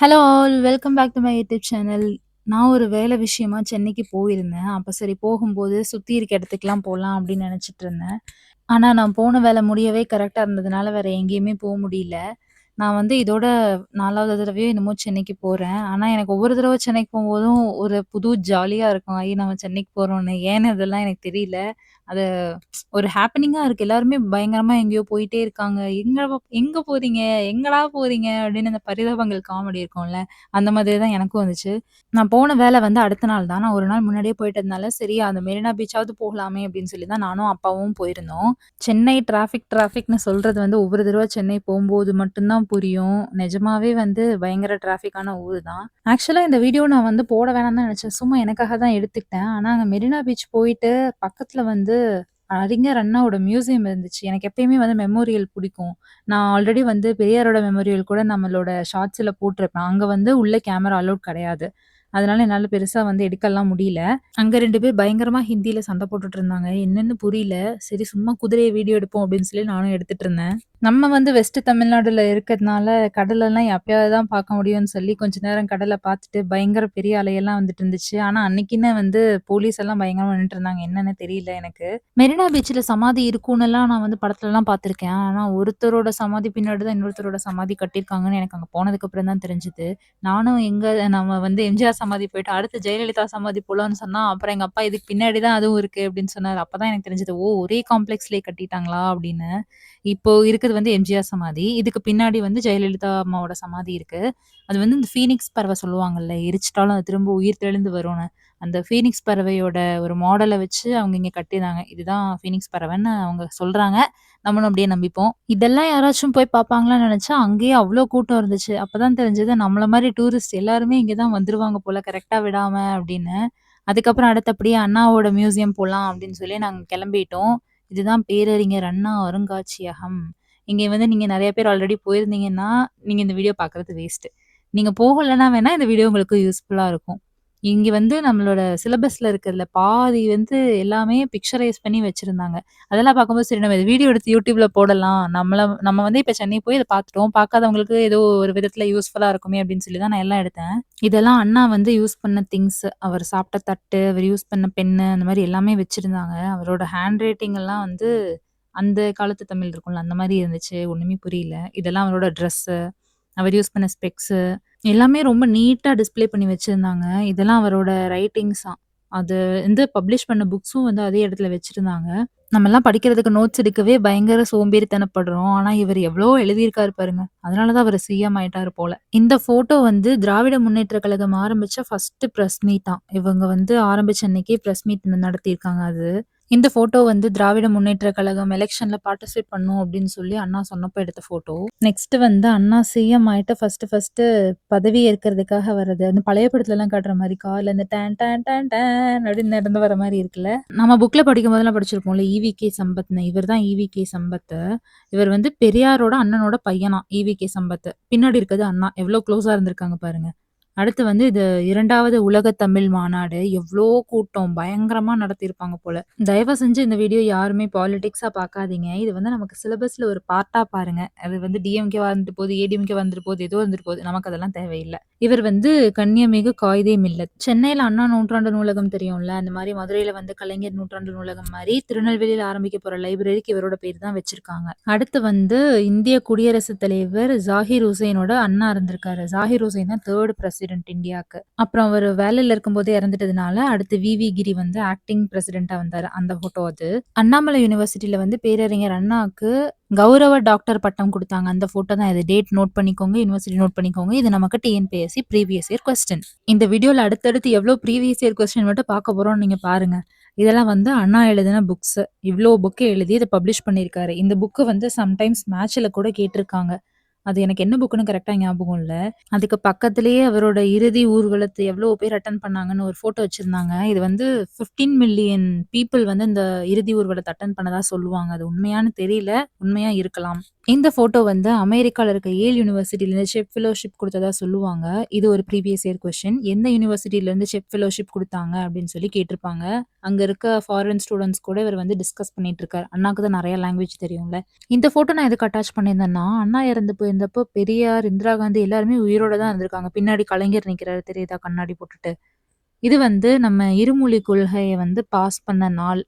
Hello all welcome back to my YouTube channel நான் ஒரு வேலை விஷயமா சென்னைக்கு போயிருந்தேன். அப்போ சரி போகும்போது சுற்றி இருக்க இடத்துக்குலாம் போகலாம் அப்படின்னு நினச்சிட்டு இருந்தேன். ஆனால் நான் போன வேலை முடியவே கரெக்டாக இருந்ததுனால வேறு எங்கேயுமே போக முடியல. நான் வந்து இதோட நாலாவது தடவையோ என்னமோ சென்னைக்கு போகிறேன் ஆனால் எனக்கு ஒவ்வொரு தடவை சென்னைக்கு போகும்போதும் ஒரு புது ஜாலியாக இருக்கும் ஐயோ நம்ம சென்னைக்கு போகிறோன்னு ஏன்னு இதெல்லாம் எனக்கு தெரியல அது ஒரு ஹேப்பனிங்கா இருக்கு. எல்லாருமே பயங்கரமா எங்கேயோ போயிட்டே இருக்காங்க. "எங்க எங்க போறீங்க? எங்கடா போறீங்க?" அப்படின்னு அந்த பரிதாபங்கள் காமெடி இருக்கும்ல. அந்த மாதிரி தான் எனக்கும் வந்துச்சு. நான் போன வேலை வந்து அடுத்த நாள் தான். நான் ஒரு நாள் முன்னாடியே போயிட்டதுனால, சரி அந்த மெரினா பீச்சாவது போகலாமே அப்படின்னு சொல்லி தான் நானும், அப்பாவும் போயிருந்தோம். சென்னை டிராஃபிக் டிராஃபிக்ன்னு சொல்றது வந்து ஒவ்வொரு தடவ சென்னை போம்போது மட்டும் தான் புரியும். நிஜமாவே வந்து பயங்கர டிராஃபிக்கான ஊர் தான். ஆக்சுவலாக இந்த வீடியோ நான் வந்து போட வேணாம்னு தான் நினச்சேன் சும்மா எனக்காக தான் எடுத்துக்கிட்டேன். ஆனால் அங்கே மெரினா பீச் போயிட்டு பக்கத்தில் வந்து அறிஞர் அண்ணாவோட மியூசியம் இருந்துச்சு. எனக்கு எப்பயுமே வந்து மெமோரியல் பிடிக்கும். நான் ஆல்ரெடி வந்து பெரியாரோட மெமோரியல் கூட நம்மளோட ஷார்ட்ஸில் போட்டிருப்பேன். அங்கே வந்து உள்ள கேமரா அலோட் கிடையாது. அதனால என்னால பெருசா வந்து எடுக்கலாம் முடியல. அங்க ரெண்டு பேர் பயங்கரமா ஹிந்தியில் சண்டை போட்டுட்டு இருந்தாங்க. என்னன்னு புரியல. சரி சும்மா குதிரையை வீடியோ எடுப்போம் அப்படின்னு சொல்லி நானும் எடுத்துட்டு இருந்தேன். நம்ம வந்து வெஸ்ட் தமிழ்நாடுல இருக்கிறதுனால கடலெல்லாம் எப்பயாவது தான் பார்க்க முடியும்னு சொல்லி கொஞ்ச நேரம் கடலை பார்த்துட்டு பயங்கர பெரிய அலையெல்லாம் வந்துட்டு இருந்துச்சு. ஆனா அன்னைக்குன்னு வந்து போலீஸ் எல்லாம் பயங்கரமா நின்னுட்டு இருந்தாங்க. என்னன்னு தெரியல எனக்கு. மெரினா பீச்ல சமாதி இருக்கும்னு எல்லாம் நான் வந்து படத்துலலாம் பார்த்துருக்கேன். ஆனா ஒருத்தரோட சமாதி பின்னாடி தான் இன்னொருத்தரோட சமாதி கட்டியிருக்காங்கன்னு எனக்கு அங்க போனதுக்கு அப்புறம் தான் தெரிஞ்சது. நானும் எங்க நம்ம வந்து எம்ஜிஆர் சமாதி போயிட்டு அடுத்து ஜெயலலிதா சமாதி போலான்னு சொன்னா, அப்புறம் எங்க அப்பா இதுக்கு பின்னாடி தான் அதுவும் இருக்கு அப்படின்னு சொன்னாரு. அப்பதான் எனக்கு தெரிஞ்சது. ஓ! ஒரே காம்ப்ளெக்ஸ்லயே கட்டிட்டாங்களா அப்படின்னு. இப்போ இருக்கிறது வந்து எம்ஜிஆர் சமாதி. இதுக்கு பின்னாடி வந்து ஜெயலலிதா அம்மாவோட சமாதி இருக்கு. அது வந்து இந்த ஃபீனிக்ஸ் பறவை சொல்லுவாங்கல்ல, எரிச்சிட்டாலும் அது திரும்ப உயிர் தெளிந்து வரும்னு. அந்த ஃபீனிக்ஸ் பறவையோட ஒரு மாடலை வச்சு அவங்க இங்கே கட்டியிருந்தாங்க. இதுதான் ஃபீனிக்ஸ் பறவைன்னு அவங்க சொல்கிறாங்க நம்மளும் அப்படியே நம்பிப்போம். இதெல்லாம் யாராச்சும் போய் பார்ப்பாங்களான்னு நினச்சா அங்கேயே அவ்வளோ கூட்டம் இருந்துச்சு. அப்பதான் தெரிஞ்சது நம்மள மாதிரி டூரிஸ்ட் எல்லாருமே இங்கே தான் வந்துருவாங்க போல் கரெக்டாக விடாமல் அப்படின்னு. அதுக்கப்புறம் அடுத்தபடியே அண்ணாவோட மியூசியம் போகலாம் அப்படின்னு சொல்லி நாங்கள் கிளம்பிட்டோம் இதுதான் பேரறிஞர் அண்ணா அருங்காட்சியகம். இங்கே வந்து நீங்கள் நிறைய பேர் ஆல்ரெடி போயிருந்தீங்கன்னா, நீங்கள் இந்த வீடியோ பார்க்குறது வேஸ்ட்டு. நீங்கள் போகலைன்னா வேணால் இந்த வீடியோ உங்களுக்கு யூஸ்ஃபுல்லாக இருக்கும். இங்க வந்து நம்மளோட சிலபஸ்ல இருக்கிறதுல பாதி வந்து எல்லாமே பிக்சரைஸ் பண்ணி வச்சிருந்தாங்க. அதெல்லாம் பார்க்கும்போது சரி நம்ம இது வீடியோ எடுத்து யூடியூப்ல போடலாம். நம்மள நம்ம வந்து இப்ப சென்னை போய் இதை பார்த்துட்டோம். பார்க்காதவங்களுக்கு ஏதோ ஒரு விதத்துல யூஸ்ஃபுல்லா இருக்குமே அப்படின்னு சொல்லி தான் நான் எல்லாம் எடுத்தேன். இதெல்லாம் அண்ணா வந்து யூஸ் பண்ண திங்ஸ். அவர் சாப்பிட்ட தட்டு, அவர் யூஸ் பண்ண பென்னு அந்த மாதிரி எல்லாமே வச்சிருந்தாங்க. அவரோட ஹேண்ட் ரைட்டிங் எல்லாம் வந்து அந்த காலத்து தமிழ் இருக்கும்ல, அந்த மாதிரி இருந்துச்சு. ஒண்ணுமே புரியல. இதெல்லாம் அவரோட ட்ரெஸ்ஸு, அவர் யூஸ் பண்ண ஸ்பெக்ஸு எல்லாமே ரொம்ப நீட்டாக டிஸ்ப்ளே பண்ணி வச்சுருந்தாங்க இதெல்லாம் அவரோட ரைட்டிங்ஸாக அது வந்து பப்ளிஷ் பண்ண புக்ஸும் வந்து அதே இடத்துல வச்சுருந்தாங்க நம்மெல்லாம் படிக்கிறதுக்கு நோட்ஸ் எடுக்கவே பயங்கர சோம்பேறித்தனப்படுறோம். ஆனால் இவர் எவ்வளோ எழுதியிருக்காரு பாருங்க. அதனால தான் அவர் சிஎம் ஆயிட்டாரு போல. இந்த ஃபோட்டோ வந்து திராவிட முன்னேற்ற கழகம் ஆரம்பித்த ஃபர்ஸ்ட் மீட் தான் இவங்க வந்து ஆரம்பிச்ச அன்னைக்கே ப்ரெஸ் மீட் நடத்தியிருக்காங்க அது. இந்த ஃபோட்டோ வந்து திராவிட முன்னேற்ற கழகம் எலெக்ஷன்ல பார்ட்டிசிபேட் பண்ணும் அப்படின்னு சொல்லி அண்ணா சொன்னப்போ எடுத்த ஃபோட்டோ. நெக்ஸ்ட் வந்து அண்ணா சிஎம் ஆயிட்ட ஃபர்ஸ்ட் ஃபர்ஸ்ட் பதவி ஏற்கிறதுக்காக வர்றது. அந்த பழைய படத்துலலாம் காட்டுற மாதிரி கார்ல இந்த டேன் டேன் டேன் டேன் அப்படின்னு நடந்து வர மாதிரி இருக்குல்ல. நம்ம புக்ல படிக்கும்போதெல்லாம் படிச்சிருப்போம்ல ஈ.வி.கே. சம்பத்ன்னு. இவர் தான் ஈ.வி.கே. சம்பத். இவர் வந்து பெரியாரோட அண்ணனோட பையனாம் ஈ.வி.கே. சம்பத். பின்னாடி இருக்கிறது அண்ணா. எவ்வளவு க்ளோஸா இருந்திருக்காங்க பாருங்க. அடுத்து வந்து இது இரண்டாவது உலக தமிழ் மாநாடு. எவ்வளோ கூட்டம் பயங்கரமா நடத்தியிருப்பாங்க போல. தயவு செஞ்சு இந்த வீடியோ யாருமே பாலிடிக்ஸா பார்க்காதீங்க. இது வந்து நமக்கு சிலபஸ்ல ஒரு பார்ட்டா பாருங்க. அது வந்து டிஎம்கே இருந்துட்டு போகுது, ஏடிஎம்கே வந்துட்டு போகுது, ஏதோ வந்துட்டு போகுது. நமக்கு அதெல்லாம் தேவையில்லை இவர் வந்து கண்ணியமிகு காயிதே மில்லத். சென்னையில அண்ணா நூற்றாண்டு நூலகம் தெரியும்ல. அந்த மாதிரி மதுரையில வந்து கலைஞர் நூற்றாண்டு நூலகம் மாதிரி திருநெல்வேலியில் ஆரம்பிக்க போற லைப்ரரிக்கு இவரோட பேர் தான் வச்சிருக்காங்க. அடுத்து வந்து இந்திய குடியரசுத் தலைவர் ஜாகிர் ஹுசைனோட அண்ணா இருந்திருக்காரு. ஜாகிர் ஹுசைன் தான் தேர்ட் பிரசிடென்ட் இந்தியாக்கு. அப்புறம் அவர் வேலையில இருக்கும்போதே இறந்துட்டதுனால, அடுத்து வி வி கிரி வந்து ஆக்டிங் பிரசிடென்டா வந்தாரு. அந்த ஃபோட்டோ அது. அண்ணாமலை யூனிவர்சிட்டியில வந்து பேரறிஞர் அண்ணாக்கு கௌரவ டாக்டர் பட்டம் கொடுத்தாங்க அந்த ஃபோட்டோ தான் இது. டேட் நோட் பண்ணிக்கோங்க. யூனிவர்சிட்டி நோட் பண்ணிக்கோங்க. இது நமக்கு டிஎன்பிஎஸ்சி ப்ரீவியஸ் இயர் கொஸ்டின். இந்த வீடியோல அடுத்தடுத்து எவ்வளோ ப்ரீவியஸ் இயர் கொஸ்டின் மட்டும் பார்க்க போறோம்னு நீங்க பாருங்க. இதெல்லாம் வந்து அண்ணா எழுதின புக்ஸ். இவ்வளோ புக்கை எழுதி இதை பப்ளிஷ் பண்ணியிருக்காரு. இந்த புக்கு வந்து சம்டைம்ஸ் மேட்ச்சில் கூட கேட்டிருக்காங்க. அது எனக்கு என்ன புக்குன்னு கரெக்டாக ஞாபகம் இல்ல. அதுக்கு பக்கத்திலேயே அவரோட இறுதி ஊர்வலத்த எவ்வளோ பேர் அட்டெண்ட் பண்ணாங்கன்னு ஒரு ஃபோட்டோ வச்சிருந்தாங்க. இது வந்து 15 மில்லியன் பீப்பிள் வந்து இந்த இறுதி ஊர்வலத்த அட்டெண்ட் பண்ணதா சொல்லுவாங்க. அது உண்மையான்னு தெரியல. உண்மையா இருக்கலாம். இந்த ஃபோட்டோ வந்து அமெரிக்கால இருக்க ஏல் யூனிவர்சிட்டிலேருந்து ஷெப் ஃபெலோஷிப் குடுத்ததா சொல்லுவாங்க. இது ஒரு ப்ரீவியஸ் இயர் கொஸ்டின். எந்த யூனிவர்சிட்டியிலேருந்து ஷெப் ஃபெலோஷிப் குடுத்தாங்க அப்படின்னு சொல்லி கேட்டிருப்பாங்க. அங்க இருக்க ஃபாரின் ஸ்டூடண்ட்ஸ் கூட இவர் வந்து டிஸ்கஸ் பண்ணிட்டு இருக்காரு. அண்ணாக்கு தான் நெறைய லாங்குவேஜ் தெரியும்ல. இந்த ஃபோட்டோ நான் எதுக்கு அட்டாச் பண்ணியிருந்தேன்னா, அண்ணா இறந்து போய் இருந்தப்போ பெரியார், இந்திரா காந்தி எல்லாருமே உயிரோட தான் இருந்திருக்காங்க. பின்னாடி கலைஞர் நிக்கிறாரு தெரியுதா? கண்ணாடி போட்டுட்டு. இது வந்து நம்ம இருமொழி கொள்கைய வந்து பாஸ் பண்ண நாள்.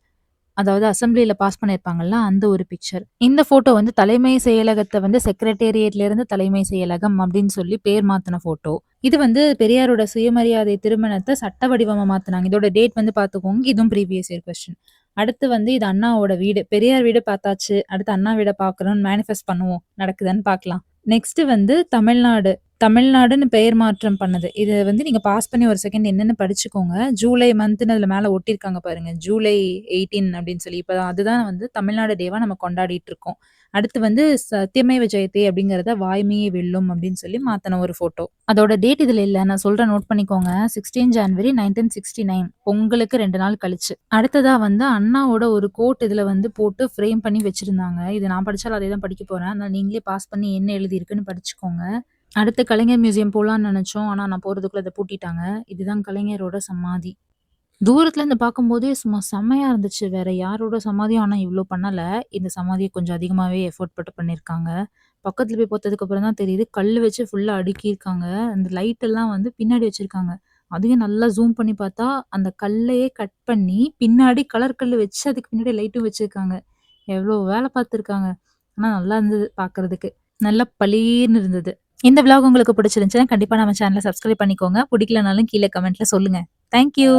அதாவது அசெம்பிளில பாஸ் பண்ணியிருப்பாங்கல்ல, அந்த ஒரு பிக்சர். இந்த ஃபோட்டோ வந்து தலைமை செயலகத்த வந்து செக்ரட்டேரியட்ல இருந்து தலைமை செயலகம் அப்படின்னு சொல்லி பேர் மாத்துன ஃபோட்டோ. இது வந்து பெரியாரோட சுயமரியாதை திருமணத்த சட்ட வடிவமா மாத்துனாங்க. இதோட டேட் வந்து பார்த்துக்கோங்க. இதுவும் ப்ரீவியஸ் இயர் கொஸ்டின். அடுத்து வந்து இது அண்ணாவோட வீடு. பெரியார் வீடு பார்த்தாச்சு. அடுத்து அண்ணா வீட பாக்கணும்னு மேனிஃபெஸ்ட் பண்ணுவோம். நடக்குதான்னு பாக்கலாம் நெக்ஸ்ட் வந்து தமிழ்நாடு. தமிழ்நாடுன்னு பெயர் மாற்றம் பண்ணது. இது வந்து நீங்க பாஸ் பண்ணி ஒரு செகண்ட் என்னன்னு படிச்சுக்கோங்க. ஜூலை மந்த்னு அதுல மேல ஒட்டியிருக்காங்க பாருங்க. ஜூலை 18 அப்படின்னு சொல்லி. இப்போ அதுதான் வந்து தமிழ்நாடு டேவா நம்ம கொண்டாடிட்டு இருக்கோம். அடுத்து வந்து சத்தியமேவ விஜயத்தை அப்படிங்கிறத வாய்மையே வெல்லும் அப்படின்னு சொல்லி மாத்துன ஒரு ஃபோட்டோ. அதோட டேட் இதுல இல்ல. நான் சொல்றேன் நோட் பண்ணிக்கோங்க. 16 ஜான்வரி 1969 பொங்கலுக்கு ரெண்டு நாள் கழிச்சு. அடுத்ததா வந்து அண்ணாவோட ஒரு கோட் இதுல வந்து போட்டு ஃப்ரேம் பண்ணி வச்சிருந்தாங்க. இது நான் படிச்சாலும் அதே தான் படிக்க போறேன். நீங்களே பாஸ் பண்ணி என்ன எழுதியிருக்குன்னு படிச்சுக்கோங்க. அடுத்து கலைஞர் மியூசியம் போலான்னு நினச்சோம் ஆனா நான் போறதுக்குள்ள அத பூட்டிட்டாங்க. இதுதான் கலைஞரோட சமாதி. தூரத்துல இருந்து பார்க்கும்போதே சும்மா செம்மையா இருந்துச்சு. வேற யாரோட சமாதியும் ஆனா இவ்ளோ பண்ணல. இந்த சமாதிய கொஞ்சம் அதிகமாவே எஃபோர்ட் போட்டு பண்ணியிருக்காங்க. பக்கத்துல போய் பார்த்ததுக்கு அப்புறம் தான் தெரியுது. கல்லு வச்சு ஃபுல்லா அடுக்கியிருக்காங்க. அந்த லைட் எல்லாம் வந்து பின்னாடி வச்சிருக்காங்க. அதையும் நல்லா ஜூம் பண்ணி பார்த்தா, அந்த கல்லையே கட் பண்ணி பின்னாடி கலர் கல்லு வச்சு அதுக்கு பின்னாடி லைட்டும் வச்சிருக்காங்க. எவ்ளோ வேல பார்த்துருக்காங்க. ஆனா நல்லா இருந்தது பார்க்கறதுக்கு. நல்லா பளீர்ன்னு இருந்தது. இந்த விளாக் உங்களுக்கு பிடிச்சிருந்துச்சுன்னா கண்டிப்பா நம்ம சேனல சப்ஸ்கிரைப் பண்ணிக்கோங்க. பிடிக்கலனாலும் கீழ கமெண்ட்ல சொல்லுங்க. Thank you.